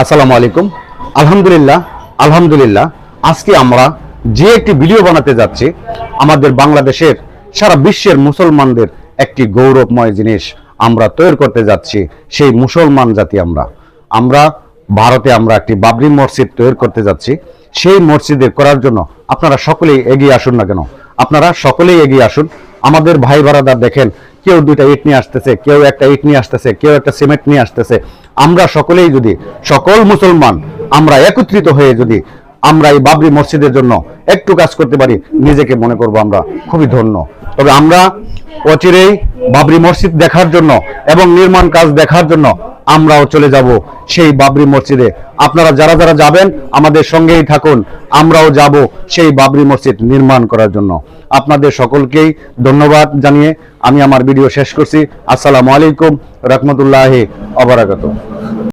আসসালামু আলাইকুম। আলহামদুলিল্লাহ আলহামদুলিল্লাহ। আজকে আমরা যে একটি ভিডিও বানাতে যাচ্ছি, আমাদের বাংলাদেশের সারা বিশ্বের মুসলমানদের একটি গৌরবময় জিনিস আমরা তৈরি করতে যাচ্ছি, সেই মুসলমান জাতি আমরা। আমরা ভারতে আমরা একটি বাবরি মসজিদ তৈরি করতে যাচ্ছি। সেই মসজিদে করার জন্য আপনারা সকলেই এগিয়ে আসুন না কেন? আপনারা সকলেই এগিয়ে আসুন। আমাদের ভাই বারাদার দেখেন, কেউ দুইটা ইট নিয়ে আসতেছে, কেউ একটা ইট নিয়ে আসতেছে, কেউ একটা সিমেন্ট নিয়ে আসতেছে। আমরা সকলেই যদি, সকল মুসলমান, আমরা একত্রিত হয়ে যদি আমরা এই বাবরি মসজিদের জন্য একটু কাজ করতে পারি, নিজেকে মনে করব আমরা খুবই ধন্য। তবে আমরা অচিরেই বাবরি মসজিদ দেখার জন্য এবং নির্মাণ কাজ দেখার জন্য আমরাও চলে যাব সেই বাবরি মসজিদে। আপনারা যারা যারা যাবেন, আমাদের সঙ্গেই থাকুন। আমরাও যাব সেই বাবরি মসজিদ নির্মাণ করার জন্য। আপনাদের সকলকেই ধন্যবাদ জানিয়ে আমি আমার ভিডিও শেষ করছি। আসসালামু আলাইকুম, রহমতুল্লাহ অবরাকাত